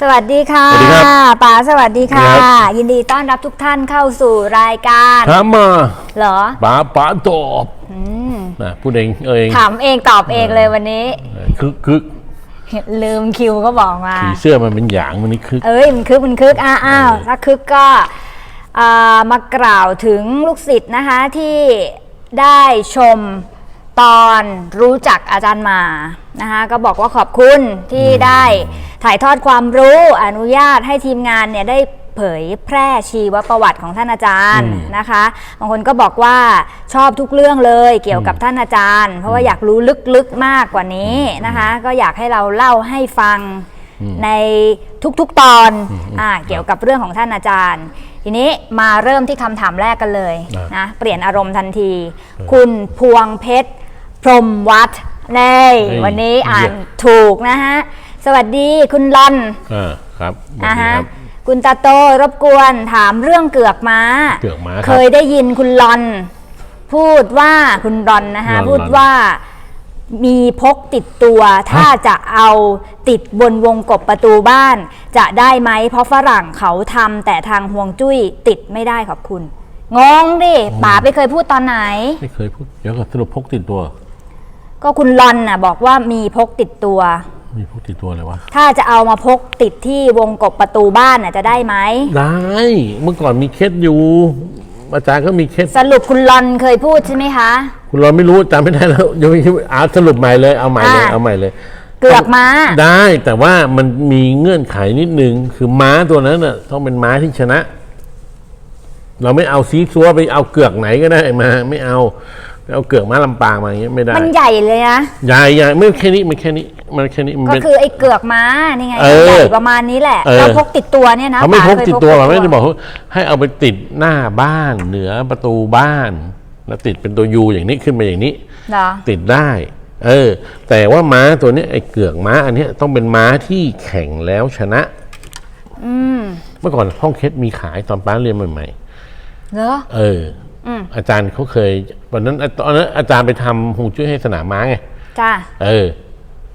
สวัสดีค่ะสวัสดีครับป๋าสวัสดีค่ะ สวัสดีครับ ยินดีต้อนรับทุกท่านเข้าสู่รายการถามมาเหรอป๋าป๋าตอบนะพูดเองเองถามเองตอบเองเลยวันนี้คึกคึกลืมคิวก็บอกมา ผีเสื้อมันเป็นอย่างมันนี่คึก เอ้ยมันคึกมันคึกอ้าวอ้าวถ้าคึกก็อ่ามากล่าวถึงลูกศิษย์นะคะที่ได้ชมตอนรู้จักอาจารย์หมานะคะก็บอกว่าขอบคุณที่ได้ ถ่ายทอดความรู้อนุญาตให้ทีมงานเนี่ยได้เผยแพร่ชีวประวัติของท่านอาจารย์นะคะบางคนก็บอกว่าชอบทุกเรื่องเลยเกี่ยวกับท่านอาจารย์ เพราะว่าอยากรู้ลึกๆมากกว่านี้นะคะ ก็อยากให้เราเล่าให้ฟังในทุกๆตอนอ่าเกี่ยวกับเรื่องของท่านอาจารย์ ทีนี้มาเริ่มที่คำถามแรกกันเลยนะนะเปลี่ยนอารมณ์ทันที คุณพวงเพชรพรหมวัดเน่เฮ้ยวันนี้อ่านเยี่ยมถูกนะฮะ สวัสดีคุณลอนอ่าครับสวัสนะดีฮะครับ คุณตาโตรบกวนถามเรื่องเกือกม้า เกือกม้าครับเคยได้ยินคุณลอน พูดว่าคุณรอนนะฮะลอนพูดลอนว่ามีพกติดตัว ถ้าจะเอาติดบนวงกบประตูบ้าน จะได้ไหมเพราะฝรั่งเขาทำแต่ทางห่วงจุ้ยติดไม่ได้ขอบคุณงงดิป๋าไปเคยพูดตอนไหน ไม่เคยพูดเดี๋ยวก็สรุปพกติดตัว ก็คุณลอนน่ะ บอกว่ามีพกติดตัว มีพกติดตัวอะไรวะถ้าจะเอามาพกติดที่วงกบประตูบ้านน่ะจะได้ไหม ได้เมื่อก่อนมีเคสอยู่ อาจารย์ก็มีเคสสรุปคุณลอนเคยพูดใช่ไหมคะ คุณเราไม่รู้จำไม่ได้แล้วยังไม่อาสรุปใหม่เลยเอาใหม่เลยอ่า เอาใหม่เลย เกือกม้า ได้แต่ว่ามันมีเงื่อนไขนิดนึง คือม้าตัวนั้นน่ะต้องเป็นม้าที่ชนะ เราไม่เอาซีซัวไปเอาเกือกไหนก็ได้มา ไม่เอาไป เอาเกือกม้าลำปางมาอย่างเงี้ยไม่ได้มันใหญ่เลยนะ ใหญ่ใหญ่ไม่แค่นี้มันแค่นี้มันแค่นี้มันก็เป็น คือไอ้เกือกม้านี่ไงเออใหญ่ประมาณนี้แหละเออ แล้วพกติดตัวเนี่ยนะเขาไม่พป๋กคยติดตัวพไม่ได้บอกว่าให้เอาไปติดหน้าบ้านเหนือประตูบ้าน แล้วติดเป็นตัวยูอย่างนี้ขึ้นมาอย่างนี้ เหรอติดได้ เออ แต่ว่าม้าตัวเนี้ยไอ้เกือกม้าอันเนี้ยต้องเป็นม้าที่แข่งแล้วชนะ อืมเมื่อก่อนห้องเคสมีขายตอนป้าเรียนใหม่เหรอๆเออ ออาจารย์เขาเคยวันนั้นตอนนั้นอาจารย์ไปทำหงจุ้ยให้สนามม้าไงจ้าเออ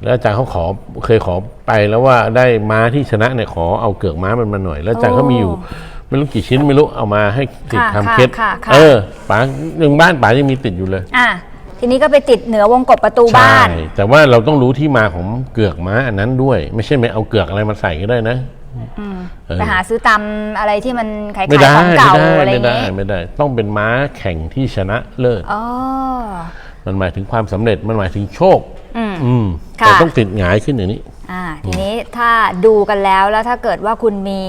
แล้วอาจารย์เขาขอเคยขอไปแล้วว่าได้ม้าที่ชนะเนี่ยขอเอาเกือกม้ามันมาหน่อย แล้วอาจารย์เขามีอยู่ไม่รู้กี่ชิ้นไม่รู้เอามาให้ติดค่ะทำเคสค่ะค่ะเออป๋าหนึ่งบ้านป๋ายังมีติดอยู่เลย อะทีนี้ก็ไปติดเหนือวงกบประตูบ้านใช่แต่ว่าเราต้องรู้ที่มาของเกือกม้าอันนั้นด้วย ไม่ใช่ไม่เอาเกือกอะไรมาใส่ก็ได้นะ เออ ไปหาซื้อตามอะไรที่มันขายไม่ขายได้ของไม่เก่าได้อะไรอไม่ย่างได้งี้ไม่ได้ ต้องเป็นม้าแข่งที่ชนะเลิศอ๋อ มันหมายถึงความสำเร็จมันหมายถึงโชคอืมอืมค่ะ แต่ต้องติดหงายขึ้นอย่างนี้ อ่าทีนี้ถ้าดูกันแล้วแล้วถ้าเกิดว่าคุณมี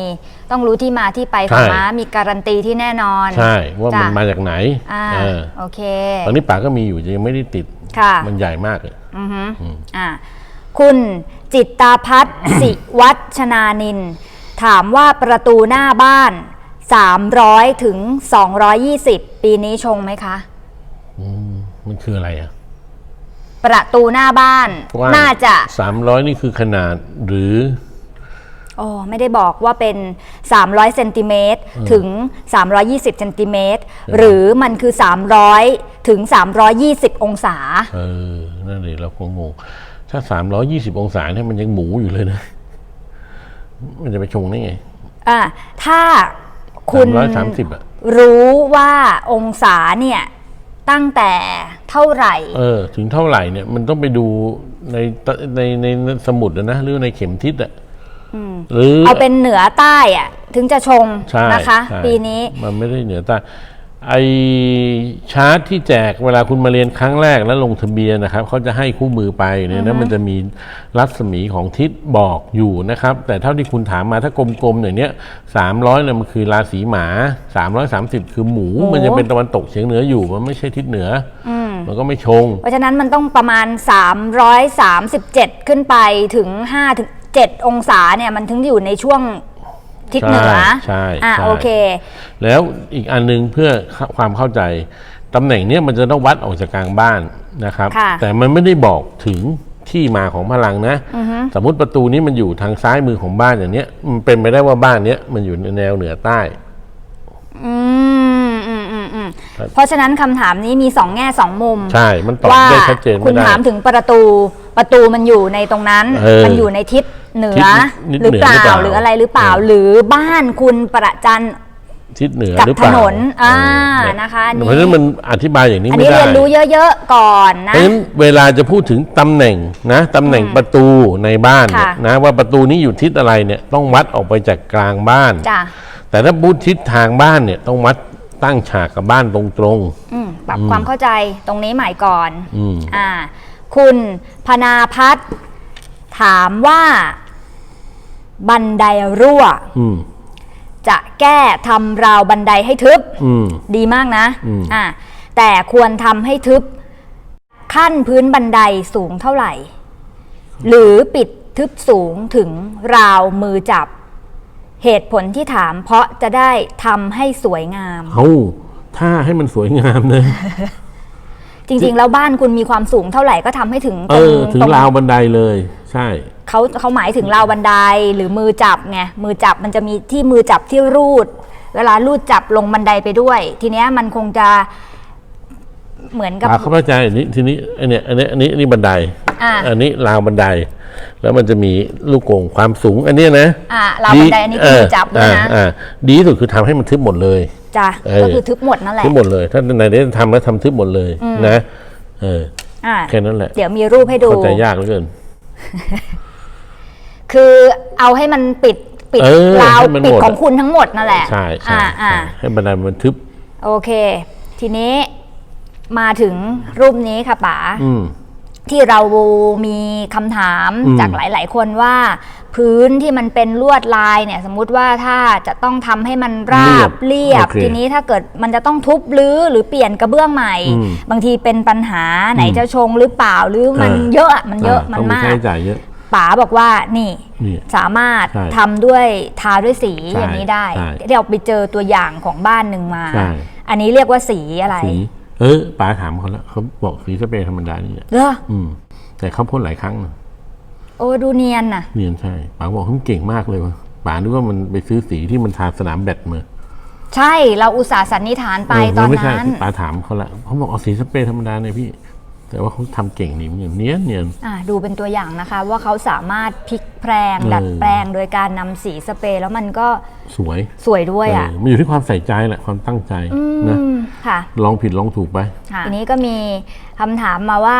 ต้องรู้ที่มาที่ไปของใช่ ม้ามีการันตีที่แน่นอนใช่ว่ามันจ้ะมาจากไหนอ่าเออโอเค ตอนนี้ป๋าก็มีอยู่ยังไม่ได้ติดค่ะ มันใหญ่มากเลย อือฮึอ่าคุณ จิตตาพัฒน์สิวัชนานิน ถามว่าประตูหน้าบ้าน 300 ถึง 220 ปีนี้ชงไหมคะมันคืออะไรอะประตูหน้าบ้านว่าน่าจะ สามร้อยนี่คือขนาดหรือโอ้ไม่ได้บอกว่าเป็น 300เซนติเมตรถึง 320เซนติเมตรหรือมันคือ 300 ถึง 320 องศา เออ นั่นเลยเราคงงง ถ้าสามร้อยี่สิบองศาเนี่ยมันยังหมูอยู่เลยนะ มันจะไปชงได้ไงอ่าถ้าคุณ330อะรู้ว่าองศาเนี่ยตั้งแต่เท่าไหร่ เออ ถึงเท่าไหร่เนี่ย มันต้องไปดูในตในในในสมุดอะนะหรือในเข็มทิศอะหรือเอาเป็นเหนือใต้อะถึงจะชงใช่นะคะใช่ปีนี้ มันไม่ได้เหนือใต้ ไอชาร์ตที่แจกเวลาคุณมาเรียนครั้งแรกแล้วลงทะเบียนนะครับเขาจะให้คู่มือไปเนี่ยนะมันจะมีรัศมีของทิศบอกอยู่นะครับ แต่เท่าที่คุณถามมาถ้ากลมๆอย่างเนี้ยสามร้อยเนี่ยมันคือราศีหมาสามร้อยสามสิบคือหมูหมูมันจะเป็นตะวันตกเฉียงเหนืออยู่มันไม่ใช่ทิศเหนืออมันก็ไม่ชง เพราะฉะนั้นมันต้องประมาณ 337 ขึ้นไปถึง5ถึง7องศาเนี่ยมันถึงอยู่ในช่วง ทิศเหนือใช่อะใช่โอเค แล้วอีกอันหนึงเพื่อความเข้าใจตำแหน่งเนี้ยมันจะต้องวัดออกจากกลางบ้านนะครับค่ะแต่มันไม่ได้บอกถึงที่มาของพลังนะ สมมติประตูนี้มันอยู่ทางซ้ายมือของบ้านอย่างเนี้ย มันเป็นไปได้ว่าบ้านเนี้ยมันอยู่ในแนวเหนือใต้อืมอืมอืมอืมเพราะฉะนั้นคำถามนี้มีสองแง่สองมุม ใช่ มันตอบว่าได้ชัดเจนคุไม่ณได้ถามถึงประตูปประตูมันอยู่ในตรงนั้นเออมันอยู่ในทิศ เหนืทิอศนิดหรือเปล่าเหนือหรือเปล่า หรืออะไรหรือเปล่าเออหรือบ้านคุณประจันทิศเหนือกับหรือเปล่าถนนอ่าเออนะคะอันนี้เพราะฉะนั้นมันอธิบายอย่างนี้อันไม่นี้ได้ เรียนรู้เยอะๆก่อนนะเพราะฉะนั้นเวลาจะพูดถึงตำแหน่งนะตำแหน่งประตูในบ้านเนี่ยค่ะ นะว่าประตูนี้อยู่ทิศอะไรเนี่ยต้องวัดออกไปจากกลางบ้าน จ้ะแต่ถ้าพูดทิศทางบ้านเนี่ยต้องวัดตั้งฉากกับบ้านตรงอืมปรับความเข้าใจตรงนี้ใหม่ก่อน ๆอืม อ่า คุณพนาพัฒน์ ถามว่าบันไดรั่ว อืม จะแก้ทำราวบันไดให้ทึบ อืม ดีมากนะอืม อ่าแต่ควรทำให้ทึบขั้นพื้นบันไดสูงเท่าไหร่ หรือปิดทึบสูงถึงราวมือจับ เหตุผลที่ถามเพราะจะได้ทำให้สวยงาม เอาถ้าให้มันสวยงามนะ จริง ๆ แล้วบ้านคุณมีความสูงเท่าไหร่ก็ทำให้ถึงเอตรงอ ถึงตรงราวบันไดเลย ใช่ เขาเขาหมายถึงราวบันไดหรือมือจับไงมือจับมันจะมีที่มือจับที่รูด เวลารูดจับลงบันไดไปด้วย ทีเนี้ยมันคงจะเหมือนกับปาเข้าใจอันนี้ทีนี้อันเนี้ยอันเนี้ยอันนี้อันนี้บันไดอ่าอันนี้ราวบันได แล้วมันจะมีลูกโป่งความสูง อันเนี้ยนะอ่าราวบันไดอันนี้คือมือจับด้วยนะ อ่าอ่าดีที่สุดคือทำให้มันทึบหมดเลย จ้ะเออก็คือทึบหมดนั่นแหละทึบหมดเลย ถ้าไหนได้ทำแล้วทำทึบหมดเลยนะเอออ่าแค่นั้นแหละ เดี๋ยวมีรูปให้ดูเข้าใจยากเหลือเกิน คือเอาให้มันปิดปิดเออราวให้มันปิดหมดของคุณทั้งหมดนั่นแหละใช่ใช่อ่าอ่าใช่ให้บันไดมันทึบ โอเค ทีนี้มาถึงรูปนี้ค่ะป๋าอืม ที่เรามีคำถามอืม จากหลาย ๆ คนว่า พื้นที่มันเป็นลวดลายเนี่ย สมมุติว่าถ้าจะต้องทำให้มันราบเรียบ โอเคทีนี้ถ้าเกิดมันจะต้องทุบรื้อหรือเปลี่ยนกระเบื้องใหม่ อืมบางทีเป็นปัญหาไหนจะชงหรือเปล่าหรือมันเออ เยอะมันเยอะามันต้องมีมาค่าก ใช้จ่ายเยอะ ป๋าบอกว่านี่นี่สามารถใช่ทำด้วยทาด้วยสีใช่อย่างนี้ได้ใช่เดี๋ยวไปเจอตัวอย่างของบ้านหนึ่งมา ใช่ อันนี้เรียกว่าสีอะไร สี เออป๋าถามเขาแล้วเขาบอกสีสเปรย์ธรรมดานี่แหละเหรออืม แต่เขาพ่นหลายครั้งนะโอ้ดูเนียนน่ะ เนียนใช่ป๋าบอกเขาเก่งมากเลยว่ะป๋านึกว่ามันไปซื้อสีที่มันทาสนามแบดมาใช่เราอุตส่าห์สันนิษฐานไปเตอนไม่ใช่นั้น ป๋าถามเขาละเขาบอกเอาสีสเปรย์ธรรมดาเนี่ยพี่ แต่ว่าเขาทำเก่งนี่มันเนียนเนียน อะดูเป็นตัวอย่างนะคะ ว่าเขาสามารถพลิกแพลงเออดัดแปลงโดยการนำสีสเปรย์แล้วมันก็ สวยสวยด้วยอะเออมันอยู่ที่ความใส่ใจแหละความตั้งใจนะอืมค่ะ ลองผิดลองถูกไปทีนี้ก็มีคำถามมาว่า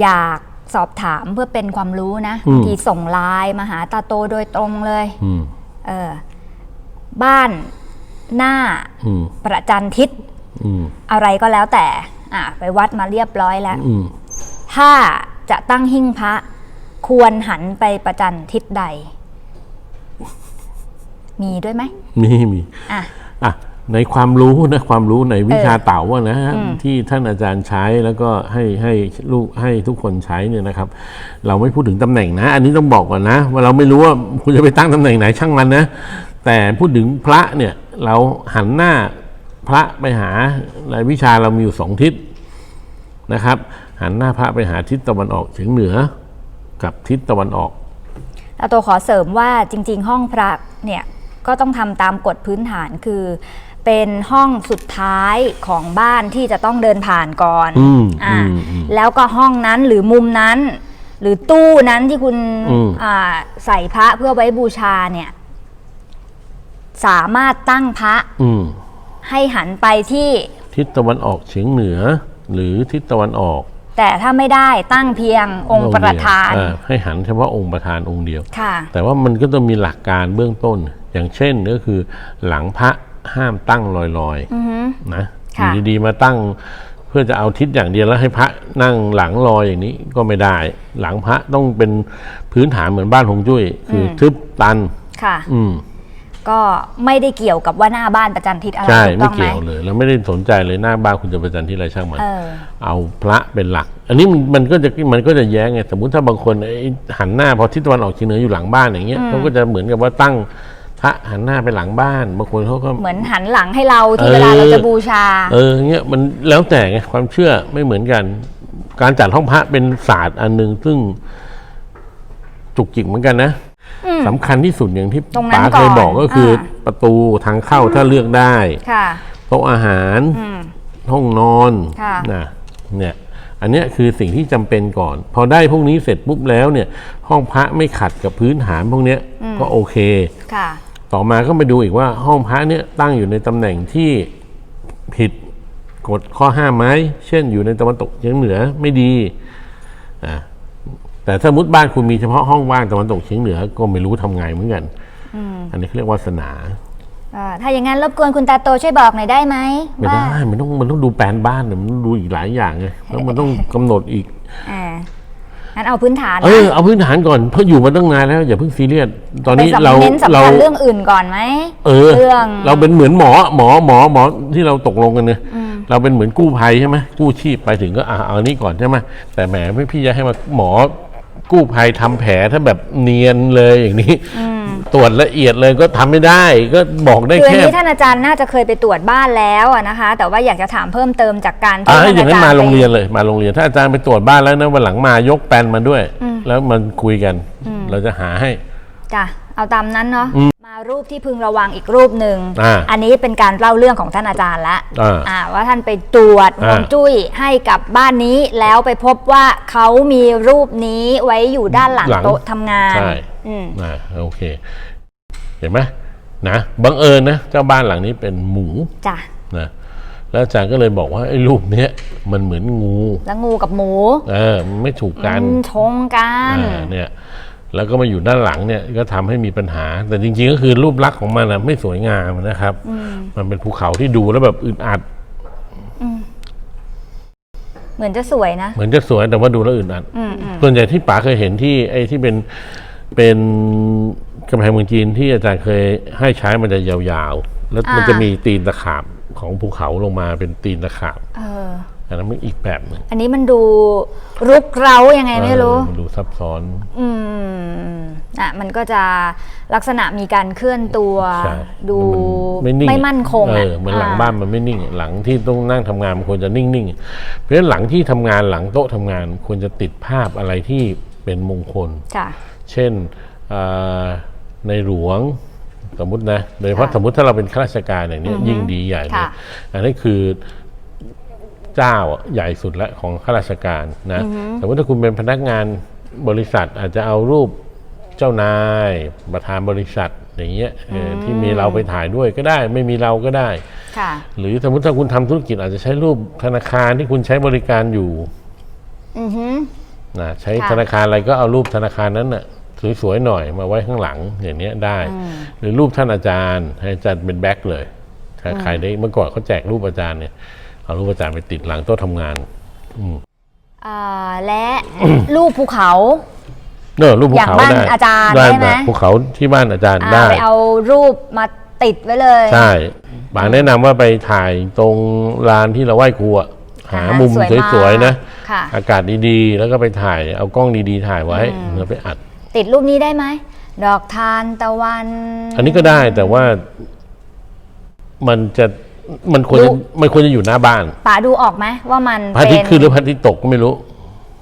อยากสอบถามเพื่อเป็นความรู้นะอืมบางทีส่งไลน์มาหาตาโตโดยตรงเลยอืมเออ บ้านหน้าอืมประจันทิศอืมอะไรก็แล้วแต่ อะ ไปวัดมาเรียบร้อยแล้วอืมถ้าจะตั้งหิ้งพระ ควรหันไปประจันทิศใด มีด้วยไหมมีมีอะอะในความรู้นะความรู้ในวิชาเออเต่าอะนะฮะที่ท่านอาจารย์ใช้แล้วก็ให้ให้ลูกให้ทุกคนใช้เนี่ยนะครับ เราไม่พูดถึงตำแหน่งนะ อันนี้ต้องบอกก่อนนะ ว่าเราไม่รู้ว่าคุณจะไปตั้งตำแหน่งไหนช่างมันนะ แต่พูดถึงพระเนี่ยเราหันหน้าพระไปหาในวิชาเรามีอยู่สองทิศนะครับ หันหน้าพระไปหาทิศตะวันออกเฉียงเหนือ กับทิศตะวันออกตาโตขอเสริมว่าจริง ๆ ห้องพระเนี่ย ก็ต้องทำตามกฎพื้นฐานคือ เป็นห้องสุดท้ายของบ้านที่จะต้องเดินผ่านก่อนอืมอ่าอืมอืมแล้วก็ห้องนั้นหรือมุมนั้น หรือตู้นั้นที่คุณอืม อ่าใส่พระเพื่อไว้บูชาเนี่ย สามารถตั้งพระอืมให้หันไปที่ ทิศตะวันออกเฉียงเหนือ หรือทิศตะวันออกแต่ถ้าไม่ได้ตั้งเพียงองค์ประธาน เดียวอ่ให้หันเฉพาะองค์ประธานองค์เดียว ค่ะ แต่ว่ามันก็ต้องมีหลักการเบื้องต้น อย่างเช่นก็คือหลังพระห้ามตั้งลอยๆนะอค่ะยู่ดีๆมาตั้งเพื่อจะเอาทิศอย่างเดียวแล้วให้พระนั่งหลังลอยอย่างนี้ก็ไม่ได้ หลังพระต้องเป็นพื้นฐานเหมือนบ้านหงจุ้ย คืออทึบตันค่ะอืมก็ไม่ได้เกี่ยวกับว่าหน้าบ้านประจันทิศอะไรใช่ถูกไม่ต้องไหมเกี่ยวเลยแล้วไม่ได้สนใจเลยหน้าบ้านคุณจะประจันที่ไรช่างมันเออเอาพระเป็นหลัก อันนี้มันมันก็จะมันก็จะแย้งไงสมมุติถ้าบางคนไอ้หันหน้าพอทิศตะวันออกเฉียงเหนืออยู่หลังบ้านอย่างเงี้ยเขาก็จะเหมือนกับว่าตั้ง พระหันหน้าไปหลังบ้านบางคนเขาก็ เหมือนหันหลังให้เราที่เออเวลาเราจะบูชา เออเงี้ยมันแล้วแต่ไงความเชื่อไม่เหมือนกัน การจัดห้องพระเป็นศาสตร์อันหนึ่งซึ่งจุกจิกเหมือนกันนะสำคัญที่สุดอย่างที่ตรงนั้นป๋าเคยก่อนบอกก็คืออาประตูทางเข้าถ้าเลือกได้ค่ะโต๊ะอาหารอืมห้องนอนค่ะนะเนี่ยอันเนี้ยคือสิ่งที่จำเป็นก่อน พอได้พวกนี้เสร็จปุ๊บแล้วเนี่ย ห้องพระไม่ขัดกับพื้นฐานพวกเนี้ยก็โอเคค่ะ ต่อมาก็ไปดูอีกว่าห้องพระเนี่ยตั้งอยู่ในตำแหน่งที่ผิดกฎข้อห้ามไหมเช่นอยู่ในตะวันตกเฉียงเหนือไม่ดีอะแต่ถ้ามุดบ้านคุณมีเฉพาะห้องว่างตะวันตกเฉียงเหนือก็ไม่รู้ทำไงเหมือนกันอันนี้เขาเรียกวาสนาอ่าถ้าอย่างนั้นรบกวนคุณตาโตช่วยบอกหน่อยได้ไหมไม่ว่าได้มันต้องมันต้องดูแปลนบ้านเนี่ยมันต้องดูอีกหลายอย่างไงแล้วมันต้องกำหนดอีกอ่า งั้นเอาพื้นฐานเออเอาพื้นฐานก่อนเพราะอยู่มาตั้งนานแล้วอย่าเพิ่งซีเรียสตอนไปนี้สำเราเน้นสำเราคัญเรื่องอื่นก่อนไหมเออเรื่องเราเป็นเหมือนหมอหมอหมอหมอที่เราตกลงกันเนี่ยเราเป็นเหมือนกู้ภัยใช่ไหมกู้ชีพไปถึงก็อะเอาอันนี้ก่อนใช่ไหมแต่แหมไม่พี่จะให้มาหมอ กู้ภัยทำแผลถ้าแบบเนียนเลยอย่างนี้ ตรวจละเอียดเลยก็ทำไม่ได้ก็บอกได้คืออันแค่นี้ท่านอาจารย์น่าจะเคยไปตรวจบ้านแล้วอะนะคะ แต่ว่าอยากจะถามเพิ่มเติมจากการอ่าที่ท่านอย่างอานั้นจารย์มาโรงไปเรียนเลยมาโรงเรียนถ้าอาจารย์ไปตรวจบ้านแล้วนะวันหลังมายกแปลนมาด้วย แล้วมันคุยกัน เราจะหาให้จ้ะ เอาตามนั้นเนาะมารูปที่พึงระวังอีกรูปหนึ่งอ่าอันนี้เป็นการเล่าเรื่องของท่านอาจารย์ละอ่าอ่าว่าท่านไปตรวจฮอ่าวงจุ้ยให้กับบ้านนี้แล้วไปพบว่าเขามีรูปนี้ไว้อยู่ด้านหลังโต๊ะทำงานใช่อืมอ่าโอเค เห็นไหมนะบังเอิญนะเจ้าบ้านหลังนี้เป็นหมูจ้ะนะแล้วอาจารย์ก็เลยบอกว่าไอ้รูปเนี้ยมันเหมือนงูแล้วงูกับหมูเออมันไม่ถูกกัน มันชงกัน อ่าเนี่ย แล้วก็มาอยู่ด้านหลังเนี่ยก็ทำให้มีปัญหา แต่จริงๆก็คือรูปลักษณ์ของมันนะไม่สวยงามนะครับ มันเป็นภูเขาที่ดูแล้วแบบอึดอัดเหมือนจะสวยนะเหมือนจะสวยแต่ว่าดูแล้วอึดอัดอืมอืมส่วนใหญ่ที่ป๋าเคยเห็นที่ไอ้ที่เป็นเป็นกำแพงเมืองจีนที่อาจารย์เคยให้ใช้มันจะยาวๆ แล้วมันจะมีตีนตะขาบของภูเขาลงมาเป็นตีนตะขาบเออ อันนั้นมันอีกแบบหนึ่งอันนี้มันดูรุกเร้ายังไงไม่รู้เออมันดูซับซ้อน อืมอะมันก็จะลักษณะมีการเคลื่อนตัว ใช่ดูมันไม่นิ่งไม่มั่นคงเออะอเหมือนหลังอ่บ้านมันไม่นิ่ง หลังที่ต้องนั่งทำงานมันควรจะนิ่งๆ เพราะฉะนั้นหลังที่ทำงานหลังโต๊ะทำงานควรจะติดภาพอะไรที่เป็นมงคลจ้ะเช่นอ่าในหลวงสมมตินะโดยเฉพาะค่ะสมมติถ้าเราเป็นข้าราชการอย่างเนี้ยยิ่งดีใหญ่เลยค่ะ อันนี้คือ เจ้าอะใหญ่สุดแล้วของข้าราชการนะสมมติถ้าคุณเป็นพนักงานบริษัทอาจจะเอารูปเจ้านายประธานบริษัทอย่างเงี้ยเอออที่มีเราไปถ่ายด้วยก็ได้ ไม่มีเราก็ได้ค่ะหรือสมมติถ้าคุณทำธุรกิจอาจจะใช้รูปธนาคารที่คุณใช้บริการอยู่อือหือนะใช้ค่ะธนาคารอะไรก็เอารูปธนาคารนั้นน่ะสวยๆหน่อยมาไว้ข้างหลังอย่างเนี้ยได้ หรือรูปท่านอาจารย์ให้อาจารย์เป็นแบ็คเลยถ้าใครได้เมื่อก่อนเขาแจกรูปอาจารย์เนี่ย เอารูปอาจารย์ไปติดหลังโต๊ะทำงานอ่าและรูปภูเขา เนอะรูปภูอย่างเขาบ้านได้อาจารย์ได้ได้ไหมแบบภูเขาที่บ้านอาจารย์อ่าได้ ไปเอารูปมาติดไว้เลย ใช่ป๋าแนะนำว่าไปถ่ายตรงลานที่เราไหว้ครูอะหาอ่ามุมสวยมากสวยๆนะ ค่ะ อากาศดีๆ แล้วก็ไปถ่ายเอากล้องดีๆ ถ่ายไว้แล้วไปอัด ติดรูปนี้ได้ไหม ดอกทานตะวัน อันนี้ก็ได้แต่ว่ามันจะ มันควรจะดูมันควรจะอยู่หน้าบ้านป๋าดูออกไหมว่ามันพระอาทิตย์เป็ขึ้นหรือพระอาทิตย์ตกก็ไม่รู้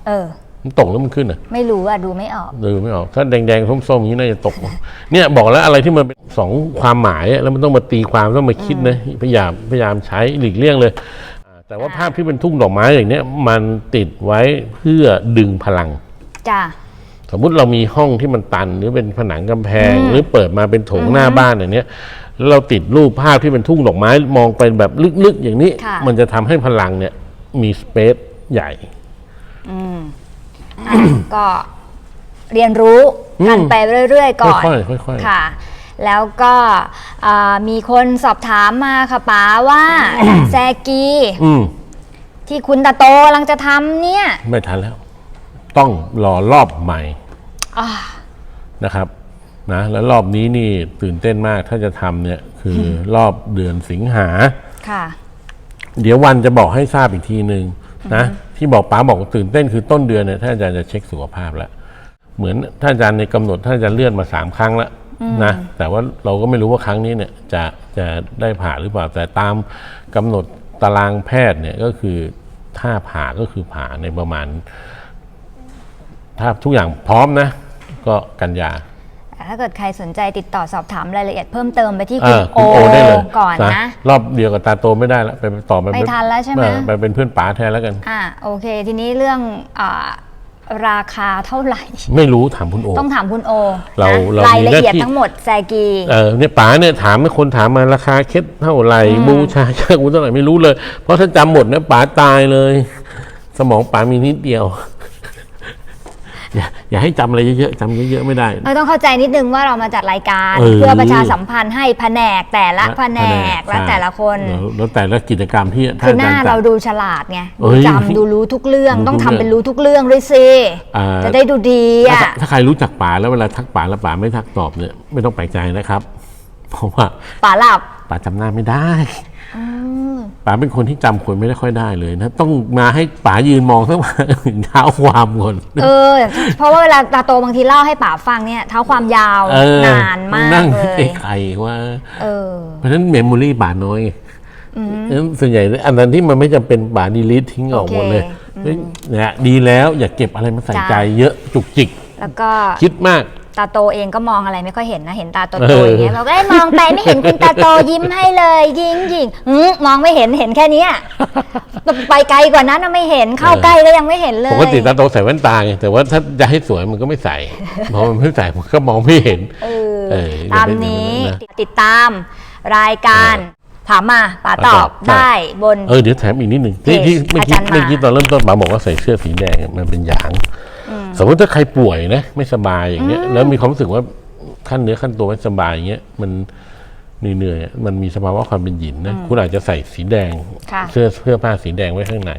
เออ มันตกหรือมันขึ้นอะ ไม่รู้อะดูไม่ออกดูไม่ออก ถ้าแดงๆส้มๆอย่างนี้น่าจะตก เนี่ยบอกแล้วอะไรที่มันเป็นสองความหมายอะแล้วมันต้องมาตีความต้องมาคิดนะพยายามพยายามใช้หลีกเลี่ยงเลยอ่าแต่ว่าภาพที่เป็นทุ่งดอกไม้อย่างเนี้ยมันติดไว้เพื่อดึงพลังจ้ะสมมุติเรามีห้องที่มันตันหรือเป็นผนังกำแพง หรือเปิดมาเป็นโถงหน้าบ้านอย่างเนี้ย แล้วเราติดรูปภาพที่เป็นทุ่งดอกไม้มองไปแบบลึกๆอย่างนี้ ค่ะ มันจะทำให้พลังเนี่ยมีสเปซใหญ่อะ ก็เรียนรู้กันอืมไปเรื่อยๆก่อนค่อยๆค่อยๆ ค่ะ แล้วก็อ่ามีคนสอบถามมาค่ะป๋าว่า แซกีอืมที่คุณตาโตกำลังจะทำเนี่ยไม่ทันแล้ว ต้องรอรอบใหม่อ่านะครับ นะแล้วรอบนี้นี่ตื่นเต้นมากถ้าจะทำเนี่ยคือรอบเดือนสิงหา ค่ะ เดี๋ยววันจะบอกให้ทราบอีกทีหนึ่งนะที่บอกป้าบอกตื่นเต้นคือต้นเดือนเนี่ยท่านอาจารย์จะเช็คสุขภาพแล้ว เหมือนท่านอาจารย์ในกำหนดท่านอาจารย์เลื่อนมาสามครั้งแล้วนะแต่ว่าเราก็ไม่รู้ว่าครั้งนี้เนี่ยจะจะได้ผ่าหรือเปล่าแต่ตามกำหนดตารางแพทย์เนี่ยก็คือถ้าผ่าก็คือผ่าในประมาณ ถ้าทุกอย่างพร้อมนะ ก็กันยา ถ้าเกิดใครสนใจติดต่อสอบถามรายละเอียดเพิ่มเติมไปที่เอคุณอโอคุณโอได้เลยก่อนนะ รอบเดียวกับตาโตไม่ได้แล้วไปต่อไปไม่ทันแล้วใช่ไหมเออไปเป็นเพื่อนป๋าแทนแล้วกันอ่าโอเค ทีนี้เรื่องอาราคาเท่าไหร่ ไม่รู้ถามคุณโอ ต้องถามคุณโอ เรานะเรารายมีละหน้าเอียดที่ทั้งหมดแซกีเออเนี่ยป๋าเนี่ยถามให้คนถามมาราคาเคสเท่าไหร่บูชาค่ากูเท่าไหร่ไม่รู้เลย เพราะถ้าจำหมดเนี่ยป๋าตายเลย สมองป๋ามีนิดเดียว อย่าอย่าให้จำอะไรเยอะๆจำเยอะๆไม่ได้เราต้องเข้าใจนิดนึงว่าเรามาจัดรายการเออ เพื่อประชาสัมพันธ์ให้แผนกแต่ละแผนกและใช่แต่ละคน แล้วแล้วแต่ละกิจกรรมที่คือหน้าท่จเราจัดดูฉลาดไงเอ้ดูยจำดูรู้ทุกเรื่อง รู้ทุกต้องทำเรื่องเป็นรู้ทุกเรื่องด้วยสิอ่าจะได้ดูดีถ้าอะ ถ้าใครรู้จักป๋าแล้วเวลาทักป๋าแล้วป๋าไม่ทักตอบเนี่ยไม่ต้องแปลกใจนะครับ เพราะว่าป่าหลับป๋าจำหน้าไม่ได้ ป๋าเป็นคนที่จำคนไม่ได้ค่อยได้เลยนะ ต้องมาให้ป๋ายืนมองสักวันถึงเท้าความก่อนเออ เพราะว่าเวลาตาโตบางทีเล่าให้ป่าฟังเนี่ยเท้าความยาวเออนานมากนั่งเลยไอ้ไข่ว่าเออเพราะฉะนั้นเมมโมรี่ป๋าน้อยไงฉะนั้นส่วนใหญ่อันนั้นที่มันไม่จำเป็นป๋าดีลิททิ้งออกหมดเลยโอเคเฮ้ยเนี่ยดีแล้วอย่าเก็บอะไรมาใส่จ้ะใจเยอะจุกจิก แล้วก็คิดมาก ตาโตเองก็มองอะไรไม่ค่อยเห็นนะ เห็นตาโตเอๆออย่างเงี้ยบอกว่าเอ้ยมองไปไม่เห็นคุณตาโตยิ้มให้เลยยิงยิงหืมมองไม่เห็นเห็นแค่เนี้ยไปไกลกว่านั้นน่ะไม่เห็นเข้าใกล้ก็ยังไม่เห็นเลยปกติตาโตใส่แว่นตาไงแต่ว่าถ้าจะให้สวยมันก็ไม่ใส่เพราะมันไม่ใส่มันก็มองไม่เห็นเออเออตามนี้อย่าไปแบบนั้นนะติดตามรายการถามมาป๋าตอบใช่ได้บนเออเดี๋ยวแถมอีกนิดหนึ่งที่เพจที่เมื่อกี้อาจารย์มาเมื่อกี้ตอนเริ่มต้นป๋าบอกว่าใส่เสื้อสีแดงมันเป็นหยาง สมมติถ้าใครป่วยนะไม่สบายอย่างเงี้ย แล้วมีความรู้สึกว่าขั้นเนื้อขั้นตัวไม่สบายอย่างเงี้ยมันเหนื่อยๆอะมันมีสภาวะความเป็นหยินนะคุณอาจจะใส่สีแดงค่ะเสื้อเสื้อผ้าสีแดงไว้ข้างใน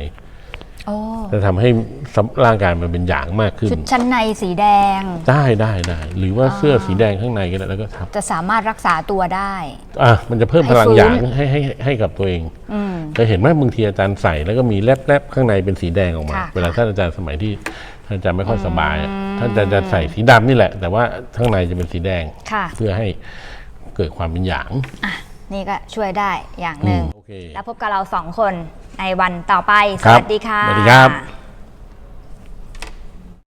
โอ้จะทำให้สำร่างกายมันเป็นหยางมากขึ้นชุดชั้นในสีแดงได้ได้ได้หรือว่าเสื้อสีแดงข้างในก็ได้แล้วก็ทับจะสามารถรักษาตัวได้อะมันจะเพิ่มให้พลังฟื้นหยางให้ให้ให้กับตัวเองอืมเคยเห็นไหมบางทีอาจารย์ใส่แล้วก็มีแลบๆข้างในเป็นสีแดงออกมาค่ะเวลาท่านอาจารย์สมัยที่ ท่านอาจารย์ไม่ค่อยสบายอะท่านอาจารย์จะใส่สีดำนี่แหละ แต่ว่าข้างในจะเป็นสีแดง ค่ะ เพื่อให้เกิดความเป็นหยาง อะ นี่ก็ช่วยได้อย่างหนึ่งโอเคแล้วพบกับเราสองคนในวันต่อไป สครับวัสดีค่ะ สวัสดีครับ